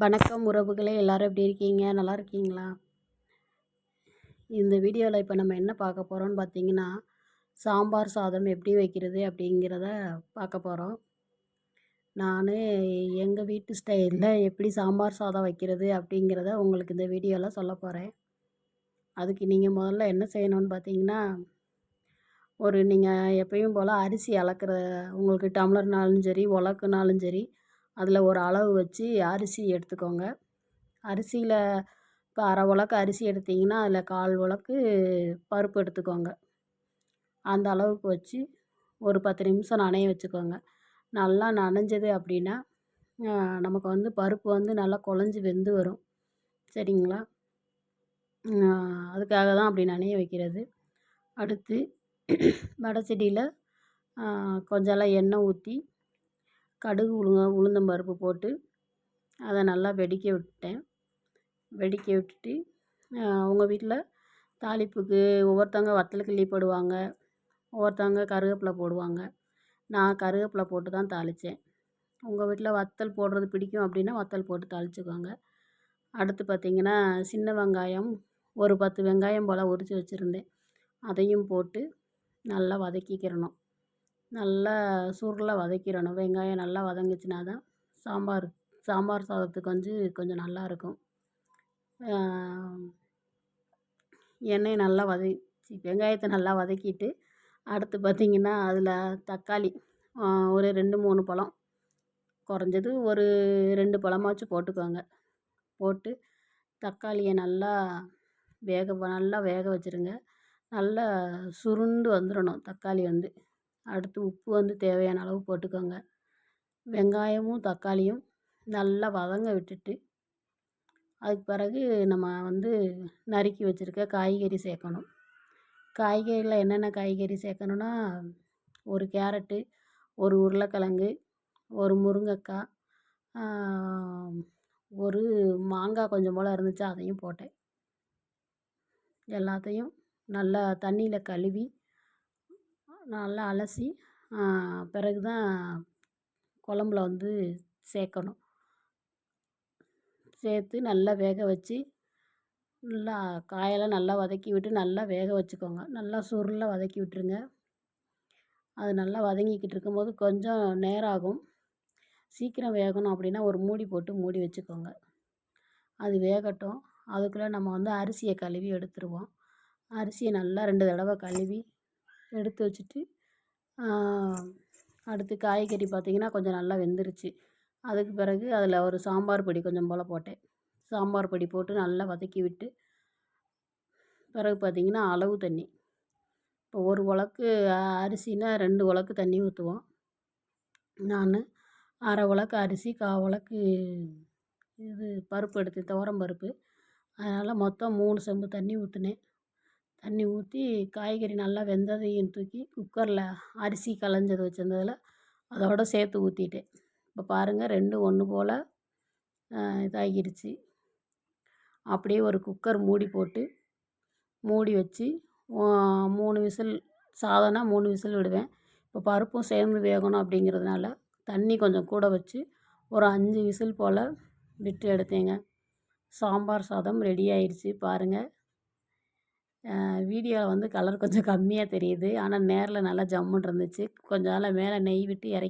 வணக்கம் உறவுகளே எல்லோரும் எப்படி இருக்கீங்க? நல்லா இருக்கீங்களா? இந்த வீடியோவில் இப்போ நம்ம என்ன பார்க்க போகிறோம்னு பார்த்தீங்கன்னா சாம்பார் சாதம் எப்படி வைக்கிறது அப்படிங்கிறத பார்க்க போகிறோம் நான் எங்கள் வீட்டு ஸ்டைலில் எப்படி சாம்பார் சாதம் வைக்கிறது அப்படிங்கிறத உங்களுக்கு இந்த வீடியோவில் சொல்ல போகிறேன் அதுக்கு நீங்கள் முதல்ல என்ன செய்யணும்னு பார்த்தீங்கன்னா ஒரு நீங்கள் எப்பயும் போல் அரிசி அளக்கிற உங்களுக்கு டம்ளர்னாலும் சரி உலக்குனாலும் சரி அதில் ஒரு அளவு வச்சு அரிசி எடுத்துக்கோங்க. அரிசியில் இப்போ அரை உலக்கு அரிசி எடுத்திங்கன்னா அதில் கால் உலக்கு பருப்பு எடுத்துக்கோங்க. அந்த அளவுக்கு வச்சு ஒரு பத்து நிமிஷம் நனைய வச்சுக்கோங்க. நல்லா நனைஞ்சது அப்படின்னா நமக்கு வந்து பருப்பு வந்து நல்லா குழஞ்சி வெந்து வரும். சரிங்களா? அதுக்காக தான் அப்படி நனைய வைக்கிறது. அடுத்து வடை செடியில் கொஞ்சலாம் எண்ணெய் ஊற்றி கடுகு உளுங்க உளுந்தம் பருப்பு போட்டு அதை நல்லா வெடிக்க விட்டேன். வெடிக்க விட்டுட்டு அவங்க வீட்டில் தாளிப்புக்கு ஒவ்வொருத்தவங்க வத்தல் கிள்ளி போடுவாங்க ஒவ்வொருத்தவங்க கருவேப்பிலை போடுவாங்க. நான் கருவேப்பிலை போட்டு தான் தாளித்தேன் உங்கள் வீட்டில் வத்தல் போடுறது பிடிக்கும் அப்படின்னா வத்தல் போட்டு தாளிச்சுக்கோங்க. அடுத்து பார்த்திங்கன்னா சின்ன வெங்காயம் ஒரு பத்து வெங்காயம் போல் உரித்து வச்சுருந்தேன். அதையும் போட்டு நல்லா வதக்கிக்கிறணும். நல்லா சுருள வதக்கிடணும். வெங்காயம் நல்லா வதங்குச்சுனா தான் சாம்பார் சாம்பார் சாதத்துக்கு வந்து கொஞ்சம் நல்லாயிருக்கும் எண்ணெயை நல்லா வதக்கி வெங்காயத்தை நல்லா வதக்கிட்டு அடுத்து பார்த்திங்கன்னா அதில் தக்காளி ஒரு ரெண்டு மூணு பழம் குறைஞ்சது ஒரு ரெண்டு பழமாச்சும் போட்டுக்கோங்க. போட்டு தக்காளியை நல்லா வேக நல்லா வேக வச்சுருங்க. நல்லா சுருண்டு வந்துடணும் தக்காளி வந்து. அடுத்து உப்பு வந்து தேவையான அளவு போட்டுக்கோங்க. வெங்காயமும் தக்காளியும் நல்லா வதங்க விட்டுட்டு அதுக்கு பிறகு நம்ம வந்து நறுக்கி வச்சுருக்க காய்கறி சேர்க்கணும். காய்கறியில் என்னென்ன காய்கறி சேர்க்கணுன்னா ஒரு கேரட்டு ஒரு உருளைக்கிழங்கு ஒரு முருங்கைக்கா ஒரு மாங்காய் கொஞ்சம் போல் இருந்துச்சு அதையும் போட்டேன். எல்லாத்தையும் நல்லா தண்ணியில் கழுவி நல்லா அலசி பிறகு தான் குழம்புல வந்து சேர்க்கணும். சேர்த்து நல்லா வேக வச்சு நல்லா காயெல்லாம் நல்லா வதக்கி விட்டு நல்லா வேக வச்சுக்கோங்க. நல்லா சுருள வதக்கி விட்டுருங்க. அது நல்லா வதங்கிக்கிட்டு இருக்கும்போது கொஞ்சம் நேரம் ஆகும் சீக்கிரம் வேகணும் அப்படின்னா ஒரு மூடி போட்டு மூடி வச்சுக்கோங்க. அது வேகட்டும். அதுக்குள்ளே நம்ம வந்து அரிசியை கழுவி எடுத்துருவோம். அரிசியை நல்லா ரெண்டு தடவை கழுவி எடுத்து வச்சுட்டு அடுத்து காய்கறி பார்த்திங்கன்னா கொஞ்சம் நல்லா வெந்துருச்சு. அதுக்கு பிறகு அதில் ஒரு சாம்பார் பொடி கொஞ்சம் போல் போட்டேன். சாம்பார் பொடி போட்டு நல்லா வதக்கி விட்டு பிறகு பார்த்திங்கன்னா அளவு தண்ணி. இப்போ ஒரு உலக்கு அரிசினா ரெண்டு உலக்கு தண்ணி ஊற்றுவோம். நான் அரை உலக்கு அரிசி கா உலக்கு இது பருப்பு எடுத்து துவரம் பருப்பு. அதனால் மொத்தம் மூணு செம்பு தண்ணி ஊற்றினேன். தண்ணி ஊற்றி காய்கறி நல்லா வெந்ததையும் தூக்கி குக்கரில் அரிசி களைஞ்சது வச்சுருந்ததில் அதோடு சேர்த்து ஊற்றிட்டேன் இப்போ பாருங்கள் ரெண்டும் ஒன்று போல் இதாகிருச்சு. அப்படியே ஒரு குக்கர் மூடி போட்டு மூடி வச்சு மூணு விசில் சாதம்னா மூணு விசில் விடுவேன். இப்போ பருப்பும் சேர்ந்து வேகணும் அப்படிங்கிறதுனால தண்ணி கொஞ்சம் கூட வச்சு ஒரு அஞ்சு விசில் போல் விட்டு எடுத்தேங்க. சாம்பார் சாதம் ரெடி ஆயிடுச்சு பாருங்கள் வீடியோவில் வந்து கலர் கொஞ்சம் கம்மியாக தெரியுது. ஆனால் நேரில் நல்லா ஜம்முன்னு இருந்துச்சு கொஞ்சம் நாளாக மேலே நெய் விட்டு இறக்கி